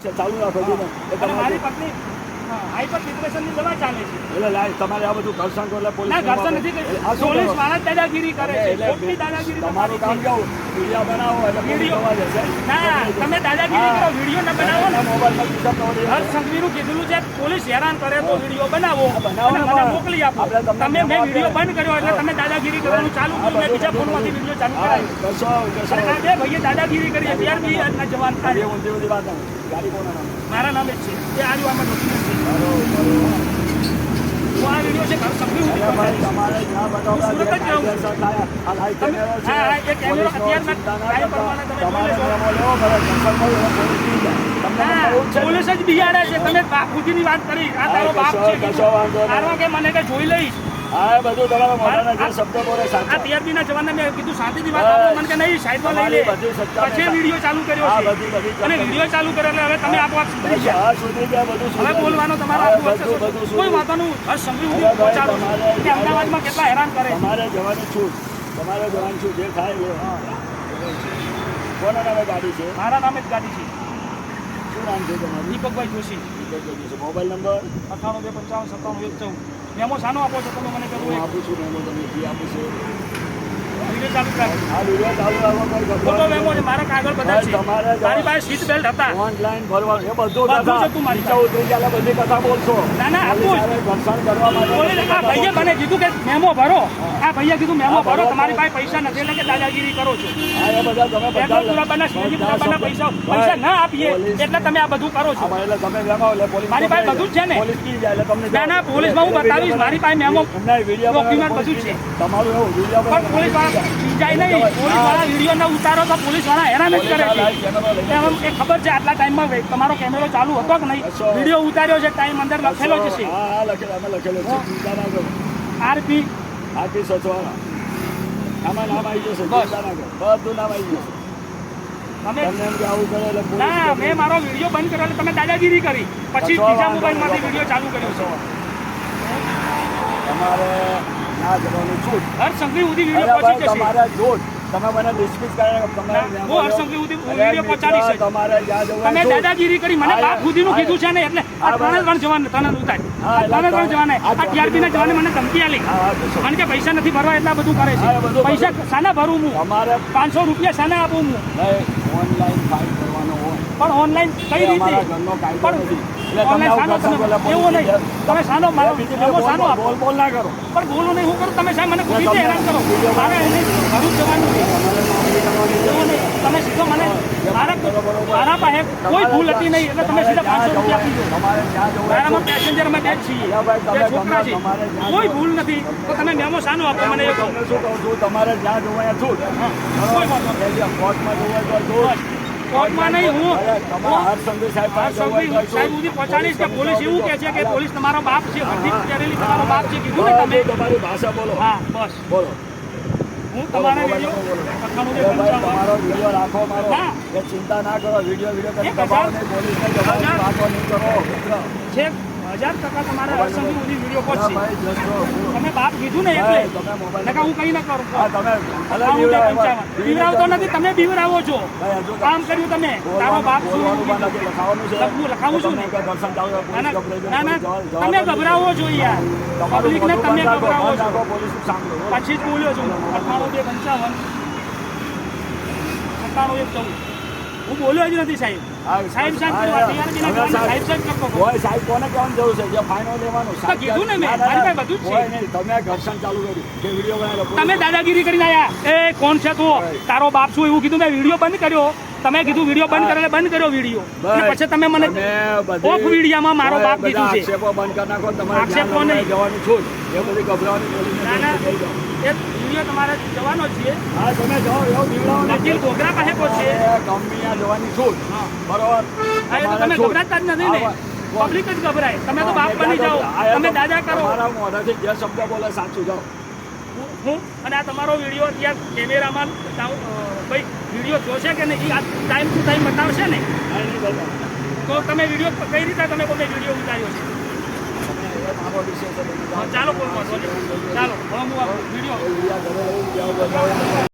ચાલુ રાખો મારી પત્ની હાઈપર ડિપ્રેશનની દવા ચાલે છે. એટલે લાય તમારે આ બધું ઘર્ષણ એટલે પોલીસ ઘર્ષણ નથી પોલીસવાળા દાદાગીરી કરે છે. ખોટી દાદાગીરી તમારું કામ કેવું વીડિયો બનાવો એટલે વીડિયો. જોવા જશે. ના તમે દાદાગીરી કરો વીડિયો ન બનાવો ને. મોબાઈલમાં કિસ્સા તો વળી સંઘવીનું કીધેલું છે પોલીસ હેરાન કરે તો વીડિયો બનાવો. અને મને મોકલી આપો. તમે મેં વીડિયો બંધ કર્યો એટલે તમે દાદાગીરી કરવાનું ચાલુ કર્યું મેં બીજા ફોનમાંથી વીડિયો ચાલુ હા, કરાવી કશો કશો અને આ બે ભાઈએ દાદાગીરી કરી. અત્યાર બી આજના જવાન થાય. ઊંધી ઊંધી વાત ગાડી કોના નામે? મારા નામે જ છે. એ આજુ આમાં ડોક્યુમેન્ટ છે. પોલીસ જ બિહાડે છે. તમે બાપુજીની વાત કરી. આ તારો બાપ છે. કે મને કે જોઈ લઈશ. હા, બધું તમારા મોઢાના જે શબ્દો બોલે આ સાચા. ટીઆરપી ના જવાનને મેં કીધું શાંતિથી વાત કરો મને કે નહીં સાઈડમાં લઈ લે. પછી વીડિયો ચાલુ કર્યો છે. અને. વીડિયો ચાલુ કર્યો એટલે હવે તમે આપોઆપ સુધરી ગયા. સુધરી ગયા, બધું હવે બોલવાનો. તમારો હા, બધું- બધું કોઈ વાતોનું હર્ષ સંઘવી અરે પહોંચાડો. કે અમદાવાદમાં કેટલા હેરાન કરે તમારે જવાની છૂટ. તમારે જવાનું છું જે થાય એ. કોના નામે ગાડી છે? મારા નામે જ ગાડી છે. શું નામ છે તમારું? દીપકભાઈ જોશી. Mobile number? અઠ્ઠાણું બે પંચાવન સત્તાણું એક ચૌદ. મેમો શાનો આપો છો તમે મને કહ્યું આપું છું મેમો તમને ફી આપું છું. ચાલુ રાખો આ વીડિયો ચાલુ રાખો કોઈ ખોટો ગભરાવાનું મેમો છે મારા કાગળ બધા છે તમારે જ- મારી પાસે સીટ બેલ્ટ હતા ઓનલાઈન એ બધું હતું મારી બધી કથા બોલશો ના, ના, આપું કરવા માટે આ ભાઈએ મને કીધું કે મેમો ભરો આ ભાઈએ કીધું મેમો ભરો. તમારી પાસે પૈસા નથી એટલે કે દાદાગીરી કરો છો પૈસા પૈસા ના આપીએ એટલે તમે આ બધું કરો છો એટલે તમે વેમાવો મારી પાસે બધું જ છે ને. ના, ના, પોલીસમાં હું બતાવીશ. મારી પાસે મેમો, ડોક્યુમેન્ટ બધું છે. તમારું એવું પોલીસવાળા જાય નહીં. પોલીસવાળા વીડિયો ના ઉતારો તો પોલીસવાળા હેરાન જ કરે છે. એ ખબર છે આટલા ટાઈમમાં તમારો કેમેરો ચાલુ હતો કે નહીં? વીડિયો ઉતાર્યો છે ટાઈમ અંદર લખેલો જ છે. આરપી. આરપી સચવાળા આમાં નામ આવી જશે. ના બધું નામ આવી જશે. મેં મારો વીડિયો બંધ કર્યો તમે દાદાગીરી કરી. પછી બીજા મોબાઈલમાંથી વીડિયો ચાલુ કર્યો છે. તમારે ના જવાનું છૂટ હર સુધી વીડિયો પહોંચી જશે. તમારે જોડ તમે મને ડિસ્મિસ કરીને તમારે હું લેવો. સુધી વીડિયો પહોંચાડી છે તમારે જ્યાં જવું તમે દાદાગીરી કરી મને બાપ સુધીનું કીધું છે ને એટલે આ ત્રણે ત્રણ જવાન તને ઉતાર. ત્રણે ત્રણ જવાને આ ટીઆરપી ના જવાને મને ધમકી આલી કારણ કે પૈસા નથી ભરવા એટલા બધું કરે છે. પૈસા શાના ભરું હું. અમારે પાંચસો રૂપિયા શાના આપું હું. ઓનલાઈન ફાઇલ હોય પણ ઓનલાઈન કઈ રીતે? એવું નહીં. તમે સાનો મારો મેમો બોલ- બોલ ના કરો. પણ બોલો નહીં હું કરું? તમે સાહેબ મને ખુદ રીતે હેરાન કરો? મારે એને ઘરું જવાનું છે. તમે સીધો મને મારા પાસે કોઈ ભૂલ હતી નહીં એટલે તમે સીધા પાંચસો રૂપિયા આપી દો. મારામાં પેસેન્જર અમે બે છીએ. તમે બે છોકરા છે. કોઈ ભૂલ નથી. તો તમે મેમો સાનો આપો મને એ કહો છું તમારે જ્યાં જવું છું કોઈ વાંધો. કોર્ટમાં જવું હોય તો. કોર્ટમાં નહીં હું સાહેબ. સુધી પહોંચાડીશ કે પોલીસ એવું કહે છે કે પોલીસ તમારો બાપ છે વર્દી કરેલી તમારો બાપ છે કીધું ને તમે? તમારી ભાષા બોલો. હા બસ. બોલો. હું તમારે વીડિયો તમારો રાખો મારો. એ ચિંતા ના કરો વીડિયો વીડિયો કરી દબાવો નહીં પોલીસને દબાવો નહીં કરો છે. હજાર ટકા તમારે હર્ષંઘવી સુધી વીડિયો રહો. તમે બાપ કીધું ને એટલે. તમે નકા હું કઈ ના કરું. બીવરાવતો નથી તમે બીવરાવો છો. કામ કર્યું તમે. તારો બાપ. લખવું- લખાવું છું ને. ના ના તમે ગભરાવો છો યાર. પબ્લિકને તમે ગભરાવો છો. પછી જ બોલ્યો છું. અઠ્ઠાણું બે પંચાવન. અઠ્ઠાણું એક ચૌદ. હું બોલ્યો જ નથી સાહેબ. સાહેબ સાહેબ સાહેબ- કોને કહેવાનું જરૂર છે? જે ફાઇનલ લેવાનું કીધું ને મેં, મારી પાસે બધું જ છે. તમે ઘર્ષણ ચાલુ કર્યું. કે વીડિયો બનાવ્યો તમે દાદાગીરી કરીને આયા. એ કોણ છે તું? તારો બાપ શું? એવું કીધું મેં. વીડિયો બંધ કર્યો. તમે કીધું વીડિયો બંધ કરે બંધ કર્યો વીડિયો અને પછી તમે મને ઓફ વિડીયામાં મારો બાપ કીધું છે. આક્ષેપો બંધ કરી નાખો તમારે આક્ષેપો નહીં. જવાનું છૂટ એ બધી ગભરાવાની વીડિયો તમારે જવાનો જ છે. હા તમે જાઓ એવો બીવડાવો ને. વકીલ ગોગરા પાસે પહોંચશે કંપની આ જવાની હા. બરોબર? તમે. ગભરાતા જ નથી ને. પબ્લિક જ ગભરાય. તમે તો બાપ બની જાઓ? તમે દાદા કરો. મારા મોઢાથી જે શબ્દ બોલે સાચું જાઓ. હું અને આ તમારો વીડિયો ત્યાં કેમેરામાં ભાઈ વીડિયો જોશે કે નહીં? આ ટાઈમ ટુ ટાઈમ બતાવશે ને. તો તમે વીડિયો કઈ રીતે તમે પોતે વીડિયો ઉતાર્યો છે? ચાલો કોઈ વાંધો નહીં. ચાલો હવે હું આ વીડિયો